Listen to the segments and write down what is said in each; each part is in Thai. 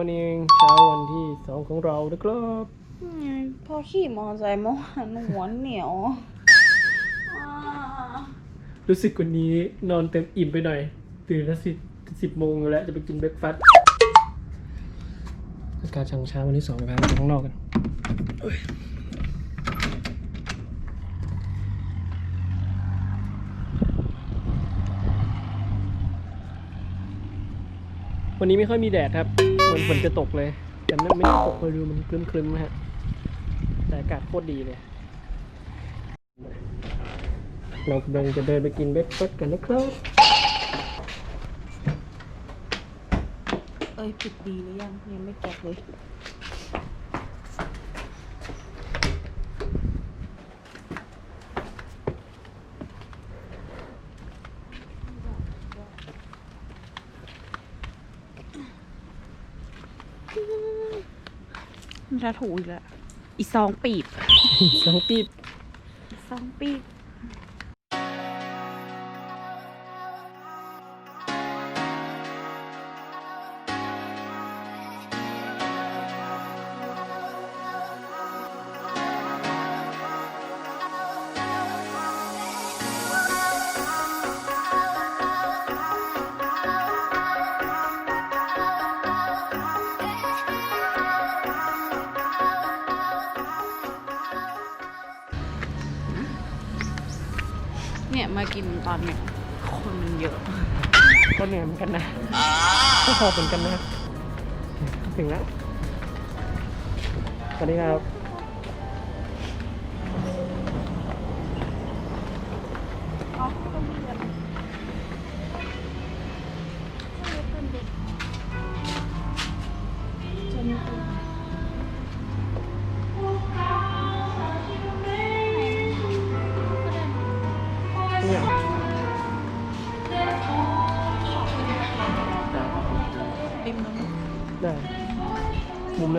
Good morning เช้าวันที่สองของเรานะครับพอขี่มอเตอร์ไซค์เมื่อวานหัวเหนียวอ่ารู้สึกวันนี้นอนเต็มอิ่มไปหน่อย ตื่นแล้วสิสิบโมงแล้วจะไปกินเบรกฟาสต์อากาศช่างเช้าวันที่สองไปข้างนอกกันเอ้ยวันนี้ไม่ค่อยมีแดดครับ เหมือนฝนจะตกเลย แต่ไม่ไม่ได้ตกเลยดูมันคลึ้มๆนะฮะ แต่อากาศโคตรดีเลย เรากำลังจะเดินไปกินเบรกฟาสต์กันนะครับ เอ้ยปิดดีหรือยังยังไม่แก็บเลย มันจะถูอีกแล้วอีซองปีบ สองปีบอีซองปีบ มากินตอนเนี่ยคนมันเยอะ ก็เหนื่อยเหมือนกันนะก็พอเหมือนกันนะ ถึงแล้วสวัสดีครับ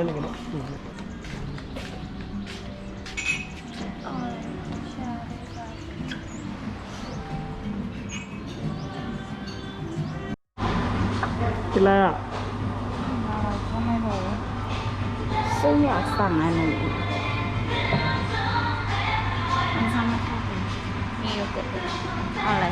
มุมนั้นเลยกันเนี่ยมุมนั้นกินอะไรอะอะไรก็ไม่รู้ซึ่งอยากสั่งอันนี้มันทำไม่เข้ากันมีโยเกิร์ตด้วยเอาอะไร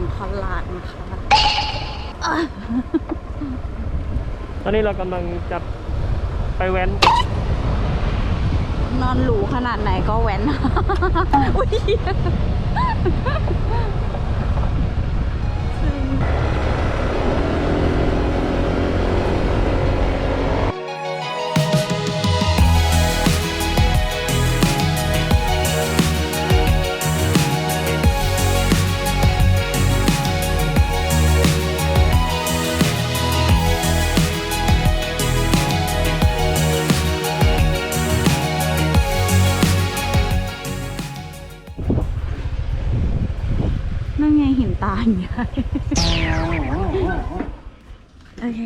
งของตลาดนะคะอะตอนนี้เรากำลังจะไปแว้น นอนหรูขนาดไหนก็แว้น อุ๊ย โอเค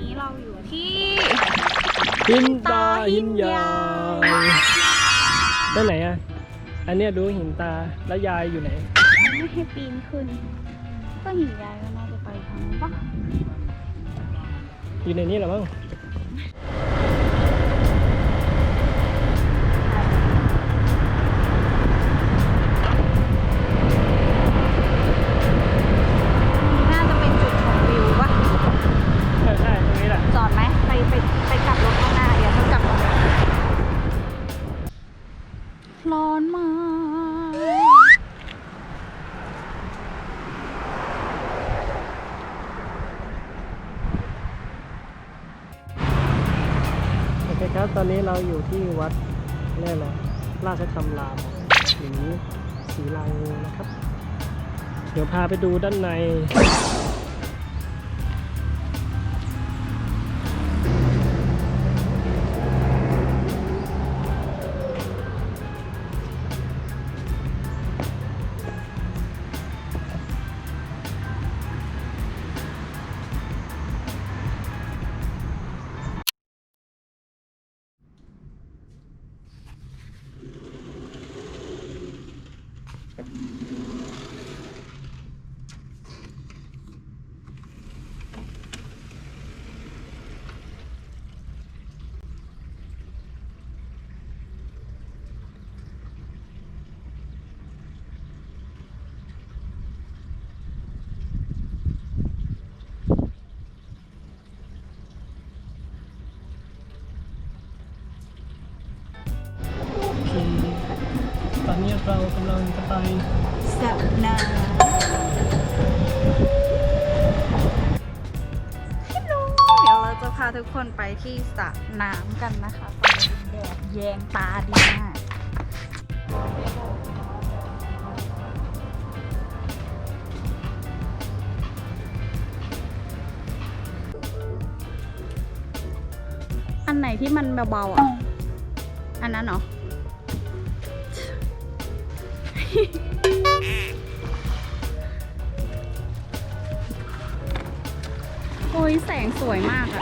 นนี้เราอยู่ที่หินตาหินยาด้านไหนอะ อันเนี้ยดูหินตาแล้วยายอยู่ไหน ไม่ให้ปีนขึ้น ก็หินยายก็น่าจะไปทางนู้นปะอยู่ในนี้เหรอมั้ง อเคครับตอนนี้เราอยู่ที่วัดเรียกอะไรราชธรรมรามหรือศรีลางูนะครับ เดี๋ยวพาไปดูด้านใน เรากำลังจะไปสับนาฮัลโหลเดี๋ยวเราจะพาทุกคนไปที่สระน้ำกันนะคะตอนนี้แดดแยงตาดีมากอันไหนที่มันเบาๆอะ อันนั้นเหรอ โอ้ยแสงสวยมากอะ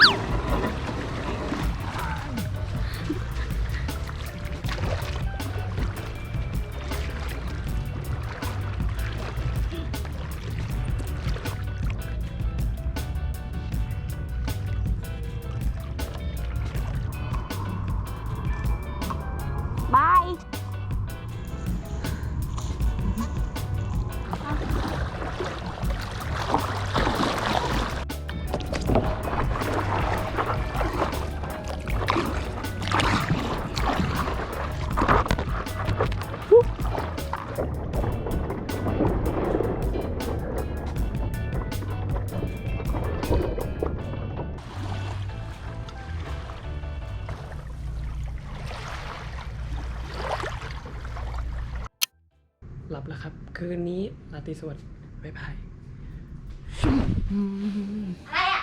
ลับแล้วครับ คืนนี้ราตรีสวัสดิ์บ๊ายบายอะไรอะ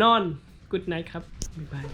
นอน กุดไนท์ครับ บ๊ายบาย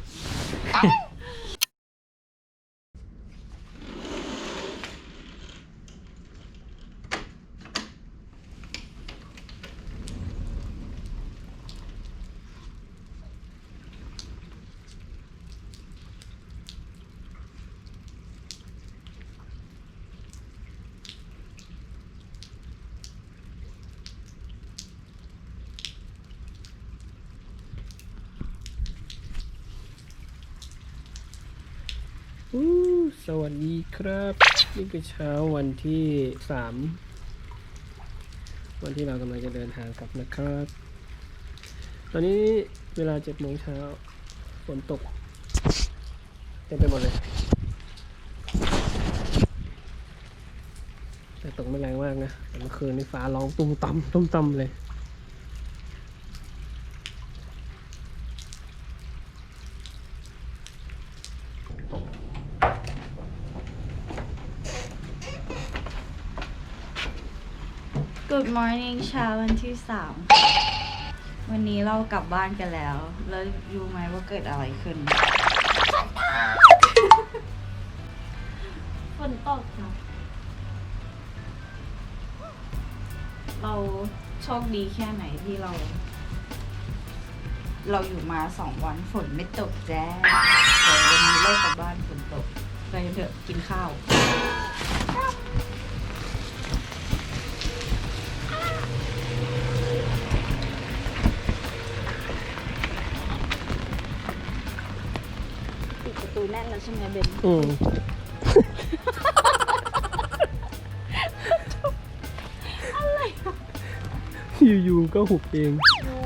อู้ สวัสดีครับนี่คือเช้าวันที่สามวันที่เรากำลังจะเดินทางกลับนะครับ ตอนนี้เวลาเจ็ดโมงเช้าฝนตกเต็มไปหมดเลย แต่ตกไม่แรงมากนะแต่เมื่อคืนนี่ฟ้าร้องตุ้มต่ำตุ้มต่ำเลย Good morning เช้าวันที่สามวันนี้เรากลับบ้านกันแล้ว แล้วรู้ไหมว่าเกิดอะไรขึ้น ฝนตกค่ะ เราโชคดีแค่ไหนที่เรา เราอยู่มาสองวันฝนไม่ตกแจ้แต่วันนี้เรากลับบ้านฝนตกไปกันเถอะกินข้าว แน่นแล้วใช่ไหมเบนอืมอยู่ๆก็หุบเอง โอ้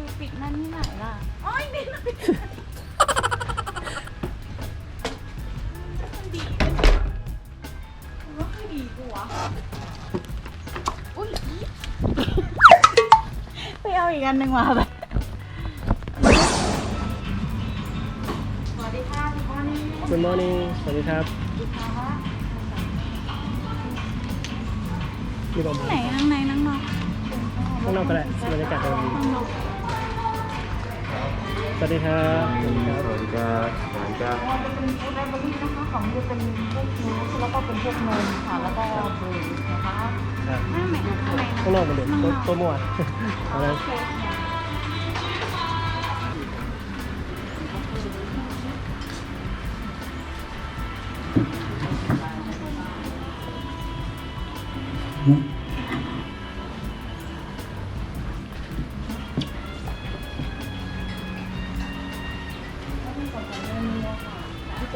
ยปิดนั่นที่ไหนล่ะโอ้ยเบนปิดมันดีมันว่าคือดีกูวะอุ้ยไปเอาอีกอันหนึ่งมาแบบ Good morning สวัสดีครับสวัสดีค่ะนี่บอกข้างไหนข้างในนั่งนอกข้างนอกก็ได้บรรยากาศกำลังดีสวัสดีครับสวัสดีครับสวัสดีครับสวัสดีครับว่าจะเป็นฟู้ดไลบรารีนะคะของจะเป็นพวกนูสแล้วก็เป็นพวกนมค่ะแล้วก็เบอร์นะคะครับไม่ไม่ข้างในข้างนอกเหมือนเดิมโต๊ะโต๊ะ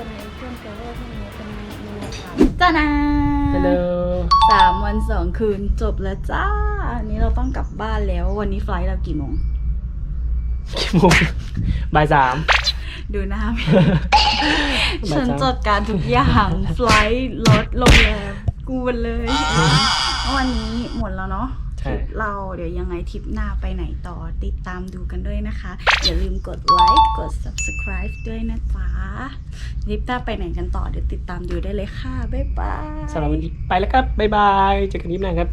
มั่วเอาละโอเคค่ะจ้านาฮัลโหลสามวันสองคืนจบแล้วจ้า อันนี้เราต้องกลับบ้านแล้ว วันนี้ไฟล์เรากี่โมง กี่โมงบ่ายสาม ดูหน้าพี่มาฉันจ้าจัดการทุกอย่างไฟล์รถโรงแรมกูหมดเลย วันนี้หมดแล้วเนาะ ทใช่ริปเราเดี๋ยวยังไงทริปหน้าไปไหนต่อติดตามดูกันด้วยนะคะ อย่าลืมกดไลค์กด subscribe ด้วยนะจ๊ะทริปหน้าไปไหนกันต่อเดี๋ยวติดตามดูได้เลยค่ะ บ๊ายบายสำหรับวันนี้ไปแล้วครับ บ๊ายบายเจอกันยิ้มหน้าครับ